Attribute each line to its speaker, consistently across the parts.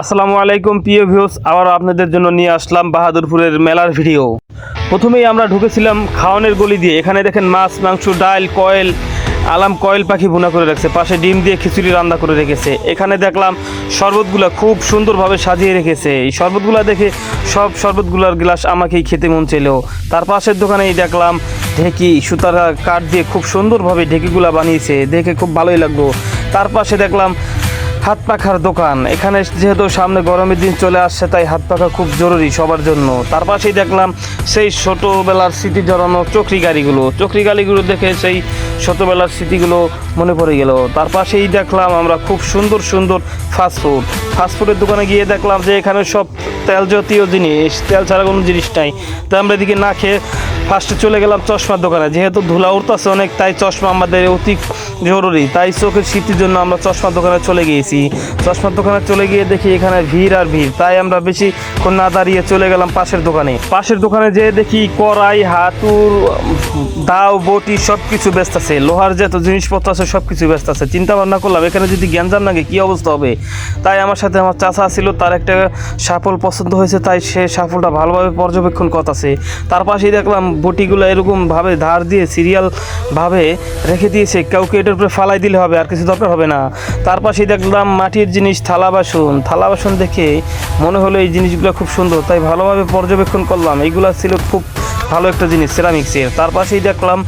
Speaker 1: আসসালামু আলাইকুম, প্রিয় ভিউস আবার আপনাদের জন্য নিয়ে আসলাম বাহাদুরপুরের মেলার ভিডিও। প্রথমেই আমরা ঢুকেছিলাম খাওয়ানের গলি দিয়ে। এখানে দেখেন মাছ, মাংস, ডাল, কয়েল, আলাম কয়েল পাখি ভুনা করে রাখছে। পাশে ডিম দিয়ে খিচুড়ি রান্না করে রেখেছে। এখানে দেখলাম শরবতগুলো খুব সুন্দরভাবে সাজিয়ে রেখেছে। এই শরবতগুলো দেখে সব শরবতগুলোর গ্লাস আমাকেই খেতে মন ছিল তার পাশের দোকানেই দেখলাম ঢেকি, সুতার কাঠ দিয়ে খুব সুন্দরভাবে ঢেকিগুলো বানিয়েছে। দেখে খুব ভালোই লাগল। তার পাশে দেখলাম হাত পাখার দোকান। এখানে যেহেতু সামনে গরমের দিন চলে আসছে, তাই হাত পাখা খুব জরুরি সবার জন্য। তার পাশেই দেখলাম সেই ছোটোবেলার স্মৃতি জড়ানো চকরি গাড়িগুলো। চকরি গাড়িগুলো দেখে সেই ছোটোবেলার স্মৃতিগুলো মনে পড়ে গেল। তার পাশেই দেখলাম আমরা খুব সুন্দর সুন্দর ফাস্টফুড ফাস্টফুডের দোকানে গিয়ে দেখলাম যে এখানে সব তেল জাতীয় জিনিস, তেল ছাড়া কোনো জিনিস নাই। তাই আমরা এদিকে না খেয়ে ফার্স্টে চলে গেলাম চশমার দোকানে। যেহেতু ধুলা উঠতেছে অনেক, তাই চশমা আমাদের অতি জরুরি। তাই চোখের স্মৃতির জন্য আমরা চশমার দোকানে চলে গিয়েছি। চশমার দোকানে চলে গিয়ে দেখি এখানে ভিড় আর ভিড়। তাই আমরা বেশিক্ষণ না দাঁড়িয়ে চলে গেলাম পাশের দোকানে। পাশের দোকানে যেয়ে দেখি কড়াই, হাতুর, দাও, বটি সব কিছু ব্যস্ত আছে। লোহার যত জিনিসপত্র আছে সব কিছু ব্যস্ত আছে। চিন্তা ভাবনা করলাম, এখানে যদি গ্যাঞ্জাম লাগে কী অবস্থা হবে? তাই আমার সাথে আমার চাচা ছিল তার একটা সাফল পছন্দ হয়েছে, তাই সে সাফলটা ভালোভাবে পর্যবেক্ষণ করতেছে। তার পাশেই দেখলাম বটিগুলো এরকমভাবে ধার দিয়ে সিরিয়াল ভাবে রেখে দিয়েছে, কাউকে এটার উপরে ফালাই দিলে হবে, আর কিছু দরকার হবে না। তার পাশেই দেখলাম মাটির জিনিস, থালা বাসন। থালা বাসন দেখে মনে হলো এই জিনিসগুলো খুব সুন্দর, তাই ভালোভাবে পর্যবেক্ষণ করলাম। এইগুলো ছিল খুব ভালো একটা জিনিস সেরামিক্সের তার পাশেই দেখলাম,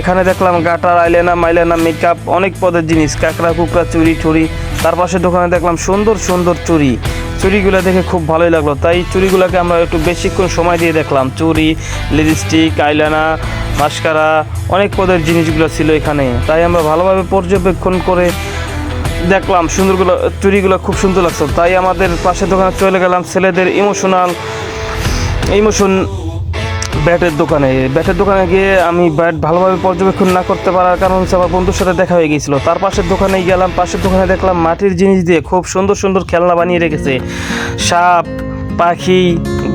Speaker 1: এখানে দেখলাম গাটার আইলেনা মাইলেনা মেকআপ অনেক পদের জিনিস, কাঁকড়া, কুকড়া, চুরি চুরি তার পাশে দোকানে দেখলাম সুন্দর সুন্দর চুরি। চুরিগুলো দেখে খুব ভালোই লাগল। তাই চুরিগুলোকে আমরা একটু বেশিক্ষণ সময় দিয়ে দেখলাম। চুরি লিপস্টিক আইলানা মাস্কারা অনেক পদের জিনিসগুলো ছিল এখানে। তাই আমরা ভালোভাবে পর্যবেক্ষণ করে দেখলাম সুন্দরগুলো চুরিগুলো খুব সুন্দর লাগতো তাই আমাদের পাশের দোকানে চলে গেলাম ছেলেদের ইমোশনাল ইমোশন ব্যাটের দোকানে। ব্যাটের দোকানে গিয়ে আমি ব্যাট ভালোভাবে পর্যবেক্ষণ না করতে পারার কারণ হচ্ছে আমার বন্ধুর সাথে দেখা হয়ে গিয়েছিল। তার পাশের দোকানে গেলাম, পাশের দোকানে দেখলাম মাটির জিনিস দিয়ে খুব সুন্দর সুন্দর খেলনা বানিয়ে রেখেছে। সাপ, পাখি,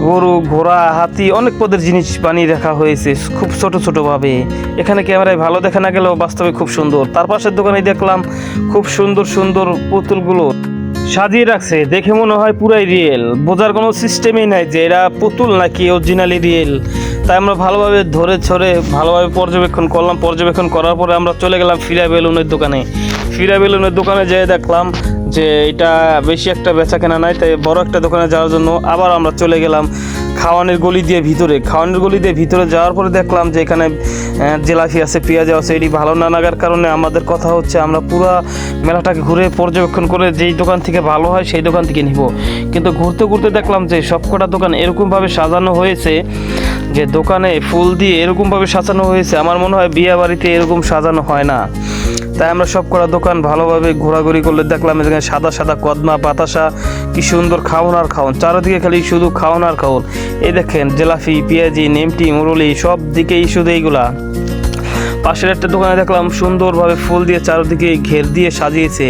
Speaker 1: গরু, ঘোড়া, হাতি অনেক পদের জিনিস বানিয়ে রাখা হয়েছে খুব ছোট ছোটোভাবে। এখানে ক্যামেরায় ভালো দেখা না গেলেও বাস্তবে খুব সুন্দর। তার পাশের দোকানে দেখলাম খুব সুন্দর সুন্দর পুতুলগুলো সাজিয়ে রাখছে। দেখে মনে হয় পুরাই রিয়েল। বোঝার কোনো সিস্টেমই নাই যে এরা পুতুল নাকি অরিজিনালি রিয়েল তাই আমরা ভালোভাবে ধরে ছড়ে ভালোভাবে পর্যবেক্ষণ করলাম। পর্যবেক্ষণ করার পরে আমরা চলে গেলাম ফিরা বেলুনের দোকানে। ফিরা বেলুনের দোকানে যেয়ে দেখলাম যে এটা বেশি একটা বেচা কেনা নাই, তাই বড় একটা দোকানে যাওয়ার জন্য আবার আমরা চলে গেলাম খাওয়ানের গলি দিয়ে ভিতরে। খাওয়ানের গলি দিয়ে ভিতরে যাওয়ার পরে দেখলাম যে এখানে জেলাফি আছে, পেঁয়াজ আছে, এটি ভালো না লাগার কারণে আমাদের কথা হচ্ছে আমরা পুরো মেলাটাকে ঘুরে পর্যবেক্ষণ করে যেই দোকান থেকে ভালো হয় সেই দোকান থেকে নিব। কিন্তু ঘুরতে ঘুরতে দেখলাম যে সবকটা দোকান এরকমভাবে সাজানো হয়েছে যে দোকানে ফুল দিয়ে এরকমভাবে সাজানো হয়েছে, আমার মনে হয় বিয়ে বাড়িতে এরকম সাজানো হয় না। তাই আমরা সব করা দোকান ভালোভাবে ঘোরাঘুরি করলে দেখলাম এখানে সাদা সাদা কদমা, বাতাসা, কি সুন্দর খাওন আর খাওন চারিদিকে খালি শুধু খাওন আর খাওন এই দেখেন, জেলাফি, পেঁয়াজি, নেমটি, মুরলি সব দিকেই শুধু এইগুলা। পাশের একটা দোকানে দেখলাম সুন্দরভাবে ফুল দিয়ে চারিদিকে ঘের দিয়ে সাজিয়েছে।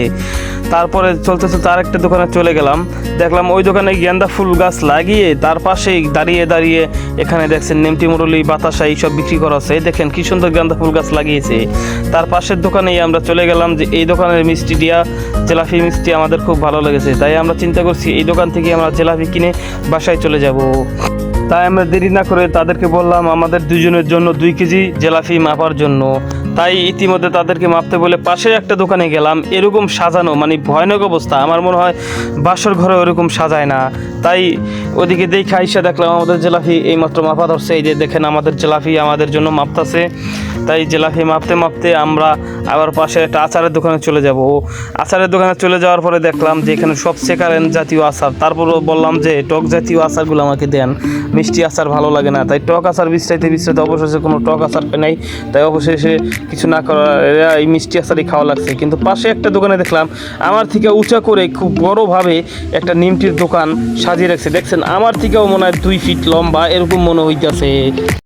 Speaker 1: তারপরে চলতে চলতে আরেকটা দোকানে চলে গেলাম। দেখলাম ওই দোকানে গেন্দা ফুল গাছ লাগিয়ে তার পাশেই দাঁড়িয়ে দাঁড়িয়ে এখানে দেখছেন নেমটি মুরলি, বাতাসা এইসব বিক্রি করা আছে। দেখেন কি সুন্দর গেন্দা ফুল গাছ লাগিয়েছে। তার পাশের দোকানেই আমরা চলে গেলাম যে এই দোকানের মিষ্টি দিয়া জেলাফি মিষ্টি আমাদের খুব ভালো লেগেছে। তাই আমরা চিন্তা করছি এই দোকান থেকে আমরা জেলাফি কিনে বাসায় চলে যাব। তাই আমরা দেরি না করে তাদেরকে বললাম, আমাদের দুজনের জন্য দুই কেজি জেলাফি মাপার জন্য। তাই ইতিমধ্যে তাদেরকে মাপতে বলে পাশে একটা দোকানে গেলাম, এরকম সাজানো মানে ভয়ানক অবস্থা। আমার মনে হয় বাসর ঘরে ওরকম সাজায় না। তাই ওদিকে দেখে আইসা দেখলাম আমাদের জেলাফি এইমাত্র মাপা ধরছে। এই যে দেখেন আমাদের জেলাফি আমাদের জন্য মাপতাছে। তাই জেলাফি মাপতে মাপতে আমরা আবার পাশে একটা আচারের দোকানে চলে যাব। আচারের দোকানে চলে যাওয়ার পরে দেখলাম যে এখানে সব সেকারেন জাতীয় আচার। তারপর বললাম যে টক জাতীয় আচারগুলো আমাকে দেন। মিষ্টি আচার ভালো লাগে না। তাই টক আচার বিস্তারিতে বিস্তারিত অবশেষে কোনো টক আচার পেয়ে নাই। তাই অবশেষে কিছু না করার এই মিষ্টি আচারই খাওয়া লাগছে। কিন্তু পাশে একটা দোকানে দেখলাম, আমার থেকে উঁচা করে খুব বড়োভাবে একটা নিমটির দোকান সাজিয়ে রাখছে। দেখছেন, আমার থেকেও মনে হয় দুই ফিট লম্বা, এরকম মনে হইতেছে।